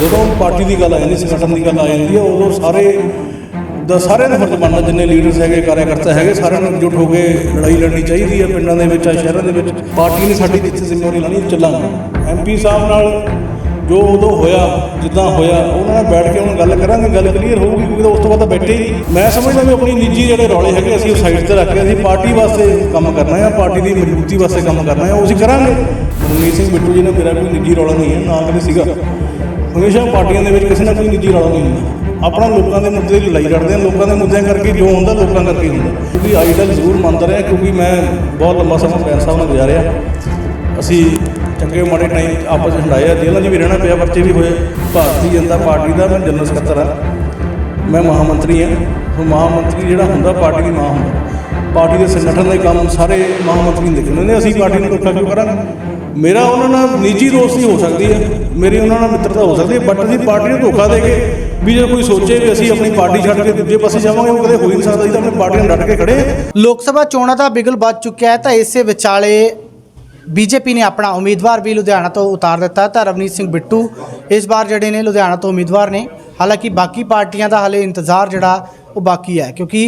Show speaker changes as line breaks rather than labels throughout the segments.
ਜਦੋਂ ਪਾਰਟੀ ਦੀ ਗੱਲ ਆ ਜਾਂਦੀ, ਸੰਗਠਨ ਦੀ ਗੱਲ ਆ ਜਾਂਦੀ ਹੈ ਉਦੋਂ ਸਾਰੇ ਦਾ ਸਾਰਿਆਂ ਦਾ ਫਰਜ਼ ਬਣਦਾ, ਜਿੰਨੇ ਲੀਡਰਸ ਹੈਗੇ ਕਾਰਜਕਰਤਾ ਹੈਗੇ, ਸਾਰਿਆਂ ਨੂੰ ਇਕਜੁੱਟ ਹੋ ਕੇ ਲੜਾਈ ਲੜਨੀ ਚਾਹੀਦੀ ਹੈ ਪਿੰਡਾਂ ਦੇ ਵਿੱਚ ਚਾਹੇ ਸ਼ਹਿਰਾਂ ਦੇ ਵਿੱਚ। ਪਾਰਟੀ ਨੇ ਸਾਡੀ ਜਿੱਥੇ ਜ਼ਿੰਮੇਵਾਰੀ ਲਾਣੀ ਚੱਲਾਂਗੇ। ਐਮਪੀ ਸਾਹਿਬ ਨਾਲ ਜੋ ਉਦੋਂ ਹੋਇਆ, ਜਿੱਦਾਂ ਹੋਇਆ, ਉਹਨਾਂ ਨਾਲ ਬੈਠ ਕੇ ਹੁਣ ਗੱਲ ਕਰਾਂਗੇ, ਗੱਲ ਕਲੀਅਰ ਹੋਊਗੀ, ਕਿਉਂਕਿ ਉਸ ਤੋਂ ਬਾਅਦ ਤਾਂ ਬੈਠੇ ਹੀ। ਮੈਂ ਸਮਝਦਾ ਵੀ ਆਪਣੀ ਨਿੱਜੀ ਜਿਹੜੇ ਰੌਲੇ ਹੈਗੇ, ਅਸੀਂ ਉਹ ਸਾਈਡ ਤੇ ਰੱਖ ਕੇ ਅਸੀਂ ਪਾਰਟੀ ਵਾਸਤੇ ਕੰਮ ਕਰਨਾ ਹੈ ਪਾਰਟੀ ਦੀ ਮਜ਼ਬੂਤੀ ਵਾਸਤੇ ਕੰਮ ਕਰਨਾ ਹੈ ਉਹ ਅਸੀਂ ਕਰਾਂਗੇ। ਰਣਜੀਤ ਸਿੰਘ ਬਿੱਟੂ ਜੀ ਨੇ ਮੇਰਾ ਕੋਈ ਨਿੱਜੀ ਰੌਲਾ ਨਹੀਂ ਹੈ, ਨਾ ਕਦੇ ਸੀਗਾ। ਹਮੇਸ਼ਾ ਪਾਰਟੀਆਂ ਦੇ ਵਿੱਚ ਕਿਸੇ ਨਾਲ ਕੋਈ ਨਿੱਜੀ ਰੌਲਾ ਨਹੀਂ ਹੁੰਦਾ। ਆਪਣਾ ਲੋਕਾਂ ਦੇ ਮੁੱਦੇ ਦੀ ਲੜਾਈ ਲੜਦੇ ਆ, ਲੋਕਾਂ ਦੇ ਮੁੱਦਿਆਂ ਕਰਕੇ ਜੋ ਹੁੰਦਾ ਲੋਕਾਂ ਕਰਕੇ ਹੁੰਦਾ। ਕਿਉਂਕਿ ਆਈਡਲ ਜ਼ਰੂਰ ਮੰਨਦਾ ਰਿਹਾ, ਕਿਉਂਕਿ ਮੈਂ ਬਹੁਤ ਲੰਬਾ ਸਮਾਂ ਬੈਂਸ ਸਾਹਿਬ ਨਾਲ ਗੁਜ਼ਾਰਿਆ। ਅਸੀਂ ਚੰਗੇ ਮਾੜੇ ਟਾਈਮ ਆਪਸ ਵਿੱਚ ਹੰਡਾਏ ਜੇਲ੍ਹਾਂ 'ਚ ਵੀ ਰਹਿਣਾ ਪਿਆ ਬੱਚੇ ਵੀ ਹੋਏ। ਭਾਰਤੀ ਜਨਤਾ ਪਾਰਟੀ ਦਾ ਮੈਂ ਜਨਰਲ ਸਕੱਤਰ ਆ ਮੈਂ ਮਹਾਮੰਤਰੀ ਆ ਉਹ ਮਹਾਮੰਤਰੀ ਜਿਹੜਾ ਹੁੰਦਾ, ਪਾਰਟੀ ਦੀ ਮਾਂ ਹੁੰਦਾ। ਪਾਰਟੀ ਦੇ ਸੰਗਠਨ ਦੇ ਕੰਮ ਸਾਰੇ ਮਹਾਮੰਤਰੀ ਨੂੰ ਦੇਖਣੇ ਨੇ ਅਸੀਂ ਪਾਰਟੀ ਨੂੰ ਧੋਖਾ ਕਿਉਂ ਕਰਾਂਗੇ? ਮੇਰਾ ਉਹਨਾਂ ਨਾਲ ਨਿੱਜੀ ਦੋਸਤੀ ਹੋ ਸਕਦੀ ਹੈ ਮੇਰੀ ਉਹਨਾਂ ਨਾਲ ਮਿੱਤਰਤਾ ਹੋ ਸਕਦੀ ਹੈ ਬਟ ਅਸੀਂ ਪਾਰਟੀ ਨੂੰ ਧੋਖਾ ਦੇ ਕੇ ਵੀ ਜੇ ਕੋਈ ਸੋਚੇ ਵੀ ਅਸੀਂ ਆਪਣੀ ਪਾਰਟੀ ਛੱਡ ਕੇ ਦੂਜੇ ਪਾਸੇ ਜਾਵਾਂਗੇ, ਉਹ ਕਦੇ ਹੋ ਹੀ ਨਹੀਂ ਸਕਦਾ, ਅਸੀਂ ਤਾਂ ਆਪਣੀ ਪਾਰਟੀ ਨਾਲ ਡਟ ਕੇ ਖੜੇ
ਲੋਕ ਸਭਾ ਚੋਣਾਂ ਦਾ ਬਿਗਲ ਵੱਜ ਚੁੱਕਿਆ ਹੈ, ਤਾਂ ਇਸੇ ਵਿਚਾਲੇ ਬੀਜੇਪੀ ਨੇ ਆਪਣਾ ਉਮੀਦਵਾਰ ਵੀ ਲੁਧਿਆਣਾ ਤੋਂ ਉਤਾਰ ਦਿੱਤਾ। ਤਾਂ ਰਵਨੀਤ ਸਿੰਘ ਬਿੱਟੂ ਇਸ ਵਾਰ ਜਿਹੜੇ ਨੇ ਲੁਧਿਆਣਾ ਤੋਂ ਉਮੀਦਵਾਰ ਨੇ। ਹਾਲਾਂਕਿ ਬਾਕੀ ਪਾਰਟੀਆਂ ਦਾ ਹਲੇ ਇੰਤਜ਼ਾਰ ਜਿਹੜਾ ਉਹ ਬਾਕੀ ਹੈ। ਕਿਉਂਕਿ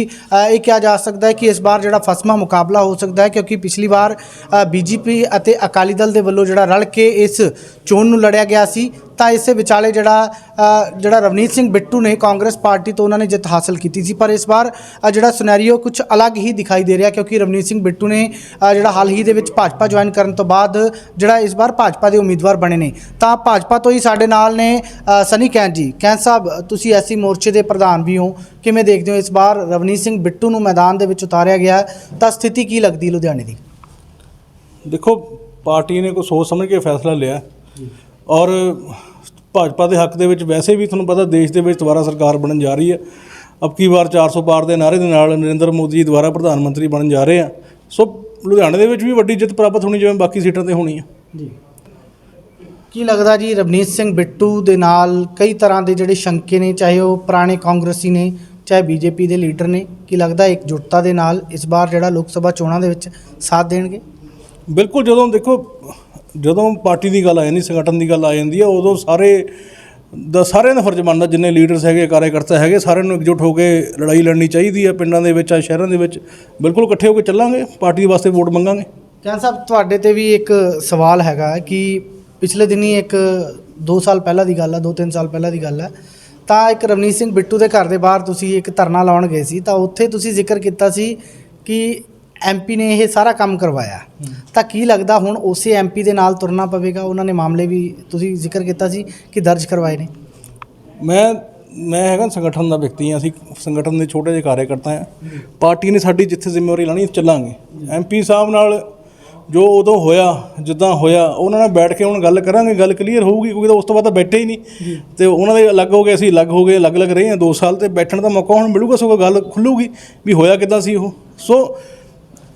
ਇਹ ਕਿਹਾ ਜਾ ਸਕਦਾ ਹੈ ਕਿ ਇਸ ਵਾਰ ਜਿਹੜਾ ਫਸਮਾ ਮੁਕਾਬਲਾ ਹੋ ਸਕਦਾ ਹੈ, ਕਿਉਂਕਿ ਪਿਛਲੀ ਵਾਰ ਬੀਜੇਪੀ ਅਤੇ ਅਕਾਲੀ ਦਲ ਦੇ ਵੱਲੋਂ ਜਿਹੜਾ ਰਲ ਕੇ ਇਸ ਚੋਣ ਨੂੰ ਲੜਿਆ ਗਿਆ ਸੀ। ਤਾਂ ਇਸੇ ਵਿਚਾਲੇ ਜਿਹੜਾ ਜਿਹੜਾ ਰਵਨੀਤ ਸਿੰਘ ਬਿੱਟੂ ਨੇ ਕਾਂਗਰਸ ਪਾਰਟੀ ਤੋਂ ਉਹਨਾਂ ਨੇ ਜਿੱਤ ਹਾਸਲ ਕੀਤੀ ਸੀ। ਪਰ ਇਸ ਵਾਰ ਜਿਹੜਾ ਸਿਨੈਰੀਓ ਕੁਝ ਅਲੱਗ ਹੀ ਦਿਖਾਈ ਦੇ ਰਿਹਾ ਕਿਉਂਕਿ ਰਵਨੀਤ ਸਿੰਘ ਬਿੱਟੂ ਨੇ ਜਿਹੜਾ ਹਾਲ ਹੀ ਦੇ ਵਿੱਚ ਭਾਜਪਾ ਜੁਆਇਨ ਕਰਨ ਤੋਂ ਬਾਅਦ ਜਿਹੜਾ ਇਸ ਵਾਰ ਭਾਜਪਾ ਦੇ ਉਮੀਦਵਾਰ ਬਣੇ ਨੇ। ਤਾਂ ਭਾਜਪਾ ਤੋਂ ਹੀ ਸਾਡੇ ਨਾਲ ਨੇ ਸਨੀ ਕੈਂਥ ਜੀ। ਕੈਂਥ ਸਾਹਿਬ, ਤੁਸੀਂ ਐਸੀ ਮੋਰਚੇ ਦੇ ਪ੍ਰਧਾਨ ਵੀ ਹੋ। ਕਿਵੇਂ ਦੇਖਦੇ ਹੋ ਇਸ ਵਾਰ ਰਵਨੀਤ ਸਿੰਘ ਬਿੱਟੂ ਨੂੰ ਮੈਦਾਨ ਦੇ ਵਿੱਚ ਉਤਾਰਿਆ ਗਿਆ ਤਾਂ ਸਥਿਤੀ ਕੀ ਲੱਗਦੀ ਲੁਧਿਆਣੇ ਦੀ?
ਦੇਖੋ ਪਾਰਟੀ ਨੇ ਕੋਈ ਸੋਚ ਸਮਝ ਕੇ ਫੈਸਲਾ ਲਿਆ ਔਰ ਭਾਜਪਾ ਦੇ ਹੱਕ ਦੇ ਵਿੱਚ ਵੈਸੇ ਵੀ ਤੁਹਾਨੂੰ ਪਤਾ ਦੇਸ਼ ਦੇ ਵਿੱਚ ਦੁਬਾਰਾ ਸਰਕਾਰ ਬਣਨ ਜਾ ਰਹੀ ਹੈ। ਅਬ ਕੀ ਵਾਰ 400 ਪਾਰ ਦੇ ਨਾਅਰੇ ਦੇ ਨਾਲ ਨਰਿੰਦਰ ਮੋਦੀ ਦੁਬਾਰਾ ਪ੍ਰਧਾਨ ਮੰਤਰੀ ਬਣਨ ਜਾ ਰਹੇ ਆ। ਸੋ ਲੁਧਿਆਣੇ ਦੇ ਵਿੱਚ ਵੀ ਵੱਡੀ ਜਿੱਤ ਪ੍ਰਾਪਤ ਹੋਣੀ ਜਿਵੇਂ ਬਾਕੀ ਸੀਟਾਂ ਤੇ ਹੋਣੀ ਆ।
ਜੀ। ਕੀ ਲੱਗਦਾ ਜੀ ਰਵਨੀਤ ਸਿੰਘ ਬਿੱਟੂ ਦੇ ਨਾਲ ਕਈ ਤਰ੍ਹਾਂ ਦੇ ਜਿਹੜੇ ਸ਼ੰਕੇ ਨੇ ਚਾਹੇ ਉਹ ਪੁਰਾਣੇ ਕਾਂਗਰਸੀ ਨੇ ਚਾਹੇ ਬੀਜੇਪੀ ਦੇ ਲੀਡਰ ਨੇ ਕੀ ਲੱਗਦਾ ਇਕਜੁੱਟਤਾ ਦੇ ਨਾਲ ਇਸ ਵਾਰ ਜਿਹੜਾ ਲੋਕ ਸਭਾ ਚੋਣਾਂ ਦੇ ਵਿੱਚ ਸਾਥ ਦੇਣਗੇ?
ਬਿਲਕੁਲ ਜਦੋਂ ਦੇਖੋ ਜਦੋਂ ਪਾਰਟੀ ਦੀ ਗੱਲ ਆ ਜਾਂਦੀ, ਸੰਗਠਨ ਦੀ ਗੱਲ ਆ ਜਾਂਦੀ ਹੈ ਉਦੋਂ ਸਾਰੇ ਦਾ ਸਾਰਿਆਂ ਦਾ ਫਰਜ਼ ਬਣਦਾ, ਜਿੰਨੇ ਲੀਡਰਸ ਹੈਗੇ, ਕਾਰਜਕਰਤਾ ਹੈਗੇ, ਸਾਰਿਆਂ ਨੂੰ ਇਕਜੁੱਟ ਹੋ ਕੇ ਲੜਾਈ ਲੜਨੀ ਚਾਹੀਦੀ ਹੈ ਪਿੰਡਾਂ ਦੇ ਵਿੱਚ, ਆ ਸ਼ਹਿਰਾਂ ਦੇ ਵਿੱਚ। ਬਿਲਕੁਲ ਇਕੱਠੇ ਹੋ ਕੇ ਚੱਲਾਂਗੇ, ਪਾਰਟੀ ਵਾਸਤੇ ਵੋਟ ਮੰਗਾਂਗੇ।
ਕਹਿਣ ਸਾਹਿਬ, ਤੁਹਾਡੇ ਤੇ ਵੀ ਇੱਕ ਸਵਾਲ ਹੈਗਾ ਕਿ ਪਿਛਲੇ ਦਿਨੀ ਇੱਕ 2 ਸਾਲ ਪਹਿਲਾਂ ਦੀ ਗੱਲ ਹੈ 2-3 ਸਾਲ ਪਹਿਲਾਂ ਦੀ ਗੱਲ ਹੈ ਤਾਂ ਇੱਕ ਰਵਨੀਤ ਸਿੰਘ ਬਿੱਟੂ ਦੇ ਘਰ ਦੇ ਬਾਹਰ ਤੁਸੀਂ ਇੱਕ ਧਰਨਾ ਲਾਉਣ ਗਏ ਸੀ, ਤਾਂ ਉੱਥੇ ਤੁਸੀਂ ਜ਼ਿਕਰ ਕੀਤਾ ਸੀ ਕਿ ਐਮਪੀ ਨੇ ਇਹ ਸਾਰਾ ਕੰਮ ਕਰਵਾਇਆ। ਤਾਂ ਕੀ ਲੱਗਦਾ ਹੁਣ ਉਸੇ ਐਮਪੀ ਦੇ ਨਾਲ ਤੁਰਨਾ ਪਵੇਗਾ? ਉਹਨਾਂ ਨੇ ਮਾਮਲੇ ਵੀ ਤੁਸੀਂ ਜ਼ਿਕਰ ਕੀਤਾ ਸੀ ਕਿ ਦਰਜ ਕਰਵਾਏ ਨੇ।
ਮੈਂ ਮੈਂ ਹੈਗਾ ਸੰਗਠਨ ਦਾ ਵਿਅਕਤੀ ਹਾਂ। ਅਸੀਂ ਸੰਗਠਨ ਦੇ ਛੋਟੇ ਜਿਹੇ ਕਾਰਜਕਰਤਾ ਹਾਂ। ਪਾਰਟੀ ਨੇ ਸਾਡੀ ਜਿੱਥੇ ਜ਼ਿੰਮੇਵਾਰੀ ਲਾਣੀ ਚੱਲਾਂਗੇ। ਐਮਪੀ ਸਾਹਿਬ ਨਾਲ ਜੋ ਉਦੋਂ ਹੋਇਆ ਜਿੱਦਾਂ ਹੋਇਆ ਉਹਨਾਂ ਨਾਲ ਬੈਠ ਕੇ ਹੁਣ ਗੱਲ ਕਰਾਂਗੇ। ਗੱਲ ਕਲੀਅਰ ਹੋਊਗੀ ਕਿਉਂਕਿ ਉਸ ਤੋਂ ਬਾਅਦ ਤਾਂ ਬੈਠੇ ਹੀ ਨਹੀਂ। ਤੇ ਉਹਨਾਂ ਦੇ ਅਲੱਗ ਹੋ ਗਏ ਅਸੀਂ ਅਲੱਗ ਹੋ ਗਏ ਅਲੱਗ-ਅਲੱਗ ਰਹੇ ਹਾਂ। 2 ਸਾਲ ਤੇ ਬੈਠਣ ਦਾ ਮੌਕਾ ਹੁਣ ਮਿਲੂਗਾ ਸਗੋਂ ਗੱਲ ਖੁੱਲੂਗੀ ਵੀ ਹੋਇਆ ਕਿੱਦਾਂ ਸੀ ਉਹ। ਸੋ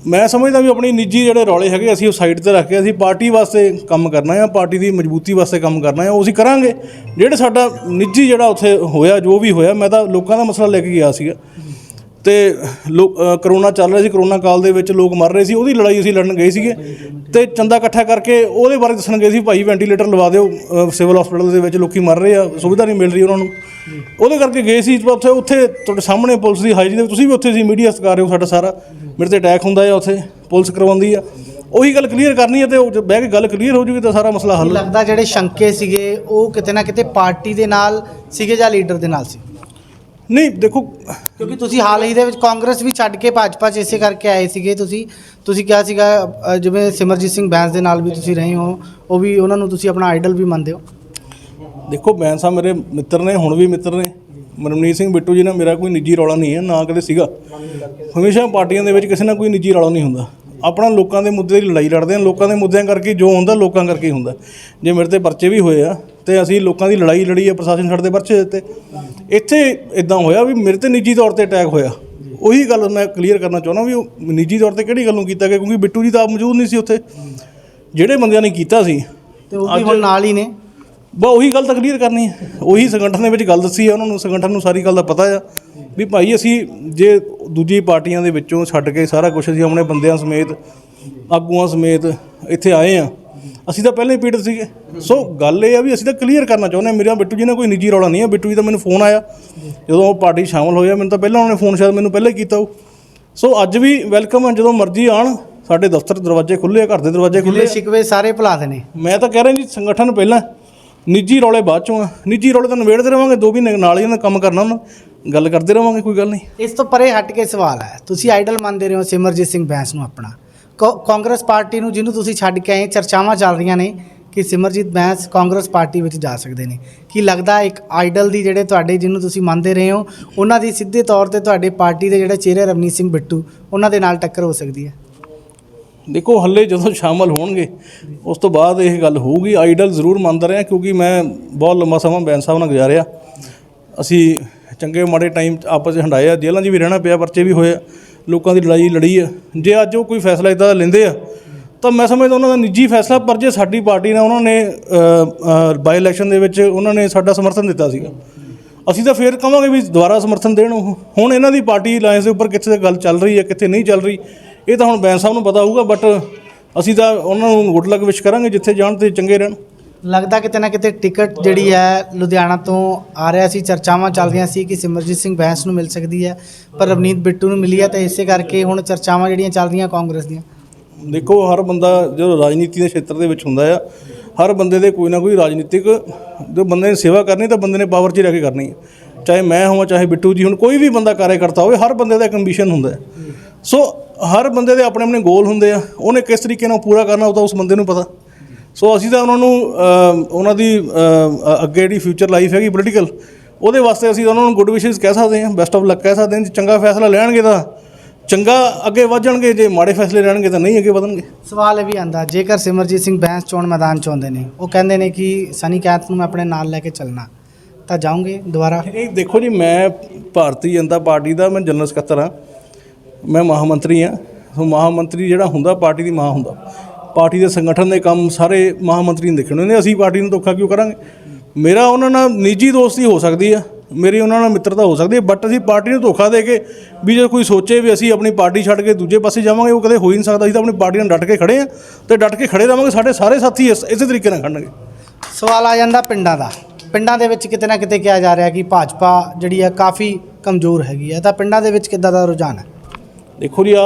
ਮੈਂ ਸਮਝਦਾ ਵੀ ਆਪਣੀ ਨਿੱਜੀ ਜਿਹੜੇ ਰੌਲੇ ਹੈਗੇ, ਅਸੀਂ ਉਹ ਸਾਈਡ ਤੇ ਰੱਖ ਕੇ ਅਸੀਂ ਪਾਰਟੀ ਵਾਸਤੇ ਕੰਮ ਕਰਨਾ ਹੈ ਪਾਰਟੀ ਦੀ ਮਜ਼ਬੂਤੀ ਵਾਸਤੇ ਕੰਮ ਕਰਨਾ ਹੈ ਉਹ ਅਸੀਂ ਕਰਾਂਗੇ। ਜਿਹੜੇ ਸਾਡਾ ਨਿੱਜੀ ਜਿਹੜਾ ਉੱਥੇ ਹੋਇਆ, ਜੋ ਵੀ ਹੋਇਆ, ਮੈਂ ਤਾਂ ਲੋਕਾਂ ਦਾ ਮਸਲਾ ਲੈ ਕੇ ਗਿਆ ਸੀਗਾ। ਤੇ ਲੋਕ ਕਰੋਨਾ ਚੱਲ ਰਿਹਾ ਸੀ, ਕਰੋਨਾ ਕਾਲ ਦੇ ਵਿੱਚ ਲੋਕ ਮਰ ਰਹੇ ਸੀ, ਉਹਦੀ ਲੜਾਈ ਅਸੀਂ ਲੜਨ ਗਏ ਸੀਗੇ। ਤੇ ਚੰਦਾ ਇਕੱਠਾ ਕਰਕੇ ਉਹਦੇ ਬਾਰੇ ਦੱਸਣ ਗਏ ਸੀ, ਭਾਈ ਵੈਂਟੀਲੇਟਰ ਲਵਾ ਦਿਓ ਸਿਵਲ ਹਸਪੀਟਲ ਦੇ ਵਿੱਚ ਲੋਕੀ ਮਰ ਰਹੇ ਆ, ਸੁਵਿਧਾ ਨਹੀਂ ਮਿਲ ਰਹੀ ਉਹਨਾਂ ਨੂੰ। ਉਹਦੇ ਕਰਕੇ ਗਏ ਸੀ ਉੱਥੇ ਉੱਥੇ ਤੁਹਾਡੇ ਸਾਹਮਣੇ ਪੁਲਿਸ ਦੀ ਹਾਜ਼ਰੀ ਦੇ ਤੁਸੀਂ ਵੀ ਉੱਥੇ ਸੀ ਮੀਡੀਆ ਸਤਿਕਾਰ ਰਹੇ ਹੋ ਸਾਡਾ ਸਾਰਾ। ਮੇਰੇ ਤੇ ਅਟੈਕ ਹੁੰਦਾ ਆ ਉੱਥੇ, ਪੁਲਿਸ ਕਰਵਾਉਂਦੀ ਆ। ਉਹੀ ਗੱਲ ਕਲੀਅਰ ਕਰਨੀ ਹੈ ਤੇ ਉਹ 'ਚ ਬਹਿ ਕੇ ਗੱਲ ਕਲੀਅਰ ਹੋ ਜੂਗੀ ਤਾਂ ਸਾਰਾ ਮਸਲਾ ਹੱਲ
ਲੱਗਦਾ ਜਿਹੜੇ ਸ਼ੰਕੇ ਸੀਗੇ, ਉਹ ਕਿਤੇ ਨਾ ਕਿਤੇ ਪਾਰਟੀ ਦੇ ਨਾਲ ਸੀਗੇ ਜਾਂ ਲੀਡਰ ਦੇ ਨਾਲ ਸੀ?
ਨਹੀਂ ਦੇਖੋ।
ਕਿਉਂਕਿ ਤੁਸੀਂ ਹਾਲ ਹੀ ਦੇ ਵਿੱਚ ਕਾਂਗਰਸ ਵੀ ਛੱਡ ਕੇ ਭਾਜਪਾ 'ਚ ਇਸੇ ਕਰਕੇ ਆਏ ਸੀਗੇ ਤੁਸੀਂ। ਤੁਸੀਂ ਕਿਹਾ ਸੀਗਾ ਅ, ਜਿਵੇਂ ਸਿਮਰਜੀਤ ਸਿੰਘ ਬੈਂਸ ਦੇ ਨਾਲ ਵੀ ਤੁਸੀਂ ਰਹੇ ਹੋ ਉਹ ਵੀ ਉਹਨਾਂ ਨੂੰ ਤੁਸੀਂ ਆਪਣਾ ਆਈਡਲ ਵੀ ਮੰਨਦੇ ਹੋ।
ਦੇਖੋ ਬੈਂਸ ਸਾਹਿਬ ਮੇਰੇ ਮਿੱਤਰ ਨੇ ਹੁਣ ਵੀ ਮਿੱਤਰ ਨੇ। ਮਨਮਨੀਤ ਸਿੰਘ ਬਿੱਟੂ ਜੀ ਨਾਲ ਮੇਰਾ ਕੋਈ ਨਿੱਜੀ ਰੌਲਾ ਨਹੀਂ ਹੈ ਨਾ ਕਦੇ ਸੀਗਾ। ਹਮੇਸ਼ਾ ਪਾਰਟੀਆਂ ਦੇ ਵਿੱਚ ਕਿਸੇ ਨਾਲ ਕੋਈ ਨਿੱਜੀ ਰੌਲਾ ਨਹੀਂ ਹੁੰਦਾ। ਆਪਣਾ ਲੋਕਾਂ ਦੇ ਮੁੱਦੇ ਦੀ ਲੜਾਈ ਲੜਦੇ ਆ ਲੋਕਾਂ ਦੇ ਮੁੱਦਿਆਂ ਕਰਕੇ ਜੋ ਹੁੰਦਾ ਲੋਕਾਂ ਕਰਕੇ ਹੀ ਹੁੰਦਾ। ਜੇ ਮੇਰੇ ਤੇ ਪਰਚੇ ਵੀ ਹੋਏ ਆ ਤੇ ਅਸੀਂ ਲੋਕਾਂ ਦੀ ਲੜਾਈ ਲੜੀ ਆ ਪ੍ਰਸ਼ਾਸਨ ਸਾਡੇ ਤੇ ਪਰਚੇ ਦਿੱਤੇ। ਇੱਥੇ ਇਦਾਂ ਹੋਇਆ ਵੀ ਮੇਰੇ ਤੇ ਨਿੱਜੀ ਤੌਰ ਤੇ ਅਟੈਕ ਹੋਇਆ। ਉਹੀ ਗੱਲ ਮੈਂ ਕਲੀਅਰ ਕਰਨਾ ਚਾਹੁੰਦਾ ਵੀ ਉਹ ਨਿੱਜੀ ਤੌਰ ਤੇ ਕਿਹੜੀ ਗੱਲੋਂ ਕੀਤਾ ਗਿਆ ਕਿਉਂਕਿ ਬਿੱਟੂ ਜੀ ਤਾਂ ਆਪ ਮੌਜੂਦ ਨਹੀਂ ਸੀ ਉੱਥੇ। ਜਿਹੜੇ ਬੰਦਿਆਂ ਨੇ ਕੀਤਾ ਸੀ
ਤੇ ਉਹ ਵੀ ਹੁਣ ਨਾਲ ਹੀ ਨੇ।
ਬਾ ਉਹੀ ਗੱਲ ਤਾਂ ਕਲੀਅਰ ਕਰਨੀ ਹੈ। ਉਹੀ ਸੰਗਠਨ ਦੇ ਵਿੱਚ ਗੱਲ ਦੱਸੀ ਹੈ ਉਹਨਾਂ ਨੂੰ ਸੰਗਠਨ ਨੂੰ ਸਾਰੀ ਗੱਲ ਦਾ ਪਤਾ ਆ ਵੀ ਭਾਈ ਅਸੀਂ ਜੇ ਦੂਜੀ ਪਾਰਟੀਆਂ ਦੇ ਵਿੱਚੋਂ ਛੱਡ ਕੇ ਸਾਰਾ ਕੁਝ ਅਸੀਂ ਆਪਣੇ ਬੰਦਿਆਂ ਸਮੇਤ ਆਗੂਆਂ ਸਮੇਤ ਇੱਥੇ ਆਏ ਆ ਅਸੀਂ ਤਾਂ ਪਹਿਲਾਂ ਹੀ ਪੀੜਤ ਸੀਗੇ। ਸੋ ਗੱਲ ਇਹ ਆ ਵੀ ਅਸੀਂ ਤਾਂ ਕਲੀਅਰ ਕਰਨਾ ਚਾਹੁੰਦੇ ਹਾਂ। ਮੇਰਾ ਬਿੱਟੂ ਜੀ ਨਾਲ ਕੋਈ ਨਿੱਜੀ ਰੌਲਾ ਨਹੀਂ ਹੈ। ਬਿੱਟੂ ਜੀ ਦਾ ਮੈਨੂੰ ਫੋਨ ਆਇਆ। ਜਦੋਂ ਉਹ ਪਾਰਟੀ ਸ਼ਾਮਲ ਹੋਇਆ ਮੈਨੂੰ ਤਾਂ ਪਹਿਲਾਂ ਉਹਨੇ ਫੋਨ ਸ਼ਾਇਦ ਮੈਨੂੰ ਪਹਿਲਾਂ ਹੀ ਕੀਤਾ ਉਹ ਸੋ ਅੱਜ ਵੀ ਵੈਲਕਮ ਹੈ ਜਦੋਂ ਮਰਜ਼ੀ ਆਣ ਸਾਡੇ ਦਫ਼ਤਰ ਦਰਵਾਜ਼ੇ ਖੁੱਲੇ ਆ ਘਰ ਦੇ ਦਰਵਾਜ਼ੇ ਖੁੱਲੇ
ਸ਼ਿਕਵੇ ਸਾਰੇ ਭੁਲਾ ਦੇਣੇ।
ਮੈਂ ਤਾਂ ਕਹਿ ਰਿਹਾ ਜੀ ਸੰਗਠਨ ਪਹਿਲਾਂ। ਨਿੱਜੀ ਰੌਲੇ ਬਾਅਦ ਚੋਂ ਆ। ਨਿੱਜੀ ਰੌਲੇ ਤਾਂ ਨਿਬੇੜਦੇ ਰਵਾਂਗੇ ਦੋ ਮਹੀਨੇ ਨਾਲ ਹੀ ਇਹਨਾਂ ਦਾ ਕੰਮ ਕਰਨਾ ਉਹਨਾਂ ਗੱਲ ਕਰਦੇ ਰਵਾਂਗੇ ਕੋਈ ਗੱਲ ਨਹੀਂ।
ਇਸ ਤੋਂ ਪਰੇ ਹਟ ਕੇ ਸਵਾਲ ਹੈ। ਤੁਸੀਂ ਆਈਡਲ ਮੰਨਦੇ ਰਹੇ ਹੋ ਸਿਮਰਜੀਤ ਸਿੰਘ ਬੈਂਸ ਨੂੰ ਆਪਣਾ। ਕਾਂਗਰਸ ਪਾਰਟੀ ਨੂੰ ਜਿਹਨੂੰ ਤੁਸੀਂ ਛੱਡ ਕੇ ਆਏ, ਚਰਚਾਵਾਂ ਚੱਲ ਰਹੀਆਂ ਨੇ ਕਿ ਸਿਮਰਜੀਤ ਬੈਂਸ ਕਾਂਗਰਸ ਪਾਰਟੀ ਵਿੱਚ ਜਾ ਸਕਦੇ ਨੇ। ਕੀ ਲੱਗਦਾ ਇੱਕ ਆਈਡਲ ਦੀ ਜਿਹੜੇ ਤੁਹਾਡੇ ਜਿਹਨੂੰ ਤੁਸੀਂ ਮੰਨਦੇ ਰਹੇ ਹੋ, ਉਹਨਾਂ ਦੀ ਸਿੱਧੇ ਤੌਰ ਤੇ ਤੁਹਾਡੇ ਪਾਰਟੀ ਦੇ ਜਿਹੜੇ ਚਿਹਰੇ ਰਵਨੀਤ ਸਿੰਘ ਬਿੱਟੂ, ਉਹਨਾਂ ਦੇ ਨਾਲ ਟੱਕਰ ਹੋ ਸਕਦੀ ਹੈ?
ਦੇਖੋ, ਹੱਲੇ ਜਦੋਂ ਸ਼ਾਮਲ ਹੋਣਗੇ, ਉਸ ਤੋਂ ਬਾਅਦ ਇਹ ਗੱਲ ਹੋਊਗੀ। ਆਈਡਲ ਜ਼ਰੂਰ ਮੰਨਦਾ ਰਿਹਾ, ਕਿਉਂਕਿ ਮੈਂ ਬਹੁਤ ਲੰਮਾ ਸਮਾਂ ਬੈਂਸ ਸਾਹਿਬ ਨਾਲ ਗੁਜ਼ਾਰਿਆ। ਅਸੀਂ ਚੰਗੇ ਮਾੜੇ ਟਾਈਮ ਆਪਸ ਵਿੱਚ ਹੰਡਾਏ ਜੇਲ੍ਹਾਂ 'ਚ ਵੀ ਰਹਿਣਾ ਪਿਆ, ਪਰਚੇ ਵੀ ਹੋਏ। ਆ ਲੋਕਾਂ ਦੀ ਲੜਾਈ ਲੜੀ ਆ। ਜੇ ਅੱਜ ਉਹ ਕੋਈ ਫੈਸਲਾ ਇਦਾਂ ਦਾ ਲੈਂਦੇ ਆ, ਤਾਂ ਮੈਂ ਸਮਝਦਾ ਉਹਨਾਂ ਦਾ ਨਿੱਜੀ ਫੈਸਲਾ, ਪਰ ਜੇ ਸਾਡੀ ਪਾਰਟੀ ਨੇ ਉਹਨਾਂ ਨੇ ਬਾਈ ਇਲੈਕਸ਼ਨ ਦੇ ਵਿੱਚ ਉਹਨਾਂ ਨੇ ਸਾਡਾ ਸਮਰਥਨ ਦਿੱਤਾ ਸੀਗਾ। ਅਸੀਂ ਤਾਂ ਫੇਰ ਕਹਾਂਗੇ ਵੀ ਦੁਬਾਰਾ ਸਮਰਥਨ ਦੇਣ ਉਹ। ਹੁਣ ਇਹਨਾਂ ਦੀ ਪਾਰਟੀ ਲਾਈਨਸ ਦੇ ਉੱਪਰ ਕਿੱਥੇ ਗੱਲ ਚੱਲ ਰਹੀ ਹੈ ਕਿੱਥੇ ਨਹੀਂ ਚੱਲ ਰਹੀ। ਇਹ ਤਾਂ ਹੁਣ ਬੈਂਸ ਸਾਹਿਬ ਨੂੰ ਪਤਾ ਹੋਊਗਾ ਬਟ ਅਸੀਂ ਤਾਂ ਉਹਨਾਂ ਨੂੰ ਗੁੱਡ ਲੱਕ ਵਿਸ਼ ਕਰਾਂਗੇ, ਜਿੱਥੇ ਜਾਣ ਤੇ ਚੰਗੇ ਰਹਿਣ।
ਲੱਗਦਾ ਕਿਤੇ ਨਾ ਕਿਤੇ ਟਿਕਟ ਜਿਹੜੀ ਹੈ ਲੁਧਿਆਣਾ ਤੋਂ ਆ ਰਿਹਾ ਸੀ, ਚਰਚਾਵਾਂ ਚੱਲ ਰਹੀਆਂ ਸੀ ਕਿ ਸਿਮਰਜੀਤ ਸਿੰਘ ਬੈਂਸ ਨੂੰ ਮਿਲ ਸਕਦੀ ਹੈ, ਪਰ ਰਵਨੀਤ ਬਿੱਟੂ ਨੂੰ ਮਿਲੀ ਹੈ ਤਾਂ ਇਸੇ ਕਰਕੇ ਹੁਣ ਚਰਚਾਵਾਂ ਜਿਹੜੀਆਂ ਚੱਲ ਰਹੀਆਂ ਕਾਂਗਰਸ ਦੀਆਂ।
ਦੇਖੋ, ਹਰ ਬੰਦਾ ਜਦੋਂ ਰਾਜਨੀਤੀ ਦੇ ਖੇਤਰ ਦੇ ਵਿੱਚ ਹੁੰਦਾ ਆ, ਹਰ ਬੰਦੇ ਦੇ ਕੋਈ ਨਾ ਕੋਈ ਰਾਜਨੀਤਿਕ ਜੋ ਬੰਦੇ ਨੇ ਸੇਵਾ ਕਰਨੀ ਤਾਂ ਬੰਦੇ ਨੇ ਪਾਵਰ 'ਚ ਰਹਿ ਕੇ ਕਰਨੀ ਹੈ। ਚਾਹੇ ਮੈਂ ਹੋਵਾਂ, ਚਾਹੇ ਬਿੱਟੂ ਜੀ ਹੁਣ, ਕੋਈ ਵੀ ਬੰਦਾ ਕਾਰਜਕਰਤਾ ਹੋਵੇ, ਹਰ ਬੰਦੇ ਦਾ ਇੱਕ ਐਂਬੀਸ਼ਨ ਹੁੰਦਾ ਸੋ ਹਰ ਬੰਦੇ ਦੇ ਆਪਣੇ ਆਪਣੇ ਗੋਲ ਹੁੰਦੇ ਆ, ਉਹਨੇ ਕਿਸ ਤਰੀਕੇ ਨਾਲ ਪੂਰਾ ਕਰਨਾ ਉਹ ਤਾਂ ਉਸ ਬੰਦੇ ਨੂੰ ਪਤਾ। ਸੋ ਅਸੀਂ ਤਾਂ ਉਹਨਾਂ ਨੂੰ ਉਹਨਾਂ ਦੀ ਅੱਗੇ ਜਿਹੜੀ ਫਿਊਚਰ ਲਾਈਫ ਹੈਗੀ ਪੋਲੀਟੀਕਲ ਉਹਦੇ ਵਾਸਤੇ ਅਸੀਂ ਉਹਨਾਂ ਨੂੰ ਗੁੱਡ ਵਿਸ਼ੇਸ ਕਹਿ ਸਕਦੇ ਹਾਂ ਬੈਸਟ ਆਫ ਲੱਕ ਕਹਿ ਸਕਦੇ ਹਾਂ ਚੰਗਾ ਫੈਸਲਾ ਲੈਣਗੇ ਤਾਂ ਚੰਗਾ ਅੱਗੇ ਵਧ ਜਾਣਗੇ ਜੇ ਮਾੜੇ ਫੈਸਲੇ ਲੈਣਗੇ ਤਾਂ ਨਹੀਂ ਅੱਗੇ ਵਧਣਗੇ।
ਸਵਾਲ ਇਹ ਵੀ ਆਂਦਾ ਜੇਕਰ ਸਿਮਰਜੀਤ ਸਿੰਘ ਬੈਂਸ ਚੋਣ ਮੈਦਾਨ ਚ ਆਉਂਦੇ ਨੇ ਉਹ ਕਹਿੰਦੇ ਨੇ ਕਿ ਸਨੀ ਕੈਂਥ ਨੂੰ ਮੈਂ ਆਪਣੇ ਨਾਲ ਲੈ ਕੇ ਚੱਲਣਾ ਤਾਂ ਜਾਓਗੇ ਦੁਬਾਰਾ?
ਇਹ ਦੇਖੋ ਜੀ ਮੈਂ ਭਾਰਤੀ ਜਨਤਾ ਪਾਰਟੀ ਦਾ ਮੈਂ ਜਨਰਲ ਸਕੱਤਰ ਹਾਂ ਮੈਂ ਮਹਾਮੰਤਰੀ ਹਾਂ ਸੋ ਮਹਾਮੰਤਰੀ ਜਿਹੜਾ ਹੁੰਦਾ ਪਾਰਟੀ ਦੀ ਮਾਂ ਹੁੰਦਾ। ਪਾਰਟੀ ਦੇ ਸੰਗਠਨ ਦੇ ਕੰਮ ਸਾਰੇ ਮਹਾਮੰਤਰੀ ਨੂੰ ਦੇਖਣੇ ਨੇ ਅਸੀਂ ਪਾਰਟੀ ਨੂੰ ਧੋਖਾ ਕਿਉਂ ਕਰਾਂਗੇ? ਮੇਰਾ ਉਹਨਾਂ ਨਾਲ ਨਿੱਜੀ ਦੋਸਤੀ ਹੋ ਸਕਦੀ ਆ। ਮੇਰੀ ਉਹਨਾਂ ਨਾਲ ਮਿੱਤਰਤਾ ਹੋ ਸਕਦੀ ਹੈ ਬਟ ਅਸੀਂ ਪਾਰਟੀ ਨੂੰ ਧੋਖਾ ਦੇ ਕੇ ਵੀ ਜੇ ਕੋਈ ਸੋਚੇ ਵੀ ਅਸੀਂ ਆਪਣੀ ਪਾਰਟੀ ਛੱਡ ਕੇ ਦੂਜੇ ਪਾਸੇ ਜਾਵਾਂਗੇ, ਉਹ ਕਦੇ ਹੋ ਹੀ ਨਹੀਂ ਸਕਦਾ। ਅਸੀਂ ਤਾਂ ਆਪਣੀ ਪਾਰਟੀ ਨਾਲ ਡਟ ਕੇ ਖੜੇ ਆ ਤੇ ਡਟ ਕੇ ਖੜੇ ਰਵਾਂਗੇ ਸਾਡੇ ਸਾਰੇ ਸਾਥੀ ਇਸੇ ਤਰੀਕੇ ਨਾਲ ਖੜਨਗੇ।
ਸਵਾਲ ਆ ਜਾਂਦਾ ਪਿੰਡਾਂ ਦਾ। ਪਿੰਡਾਂ ਦੇ ਵਿੱਚ ਕਿਤੇ ਨਾ ਕਿਤੇ ਕਿਹਾ ਜਾ ਰਿਹਾ ਕਿ ਭਾਜਪਾ ਜਿਹੜੀ ਹੈ ਕਾਫੀ ਕਮਜ਼ੋਰ ਹੈਗੀ ਹੈ ਤਾਂ ਪਿੰਡਾਂ ਦੇ ਵਿੱਚ ਕਿੱਦਾਂ ਦਾ ਰੁਝਾਨ ਹੈ?
ਦੇਖੋ ਜੀ ਆ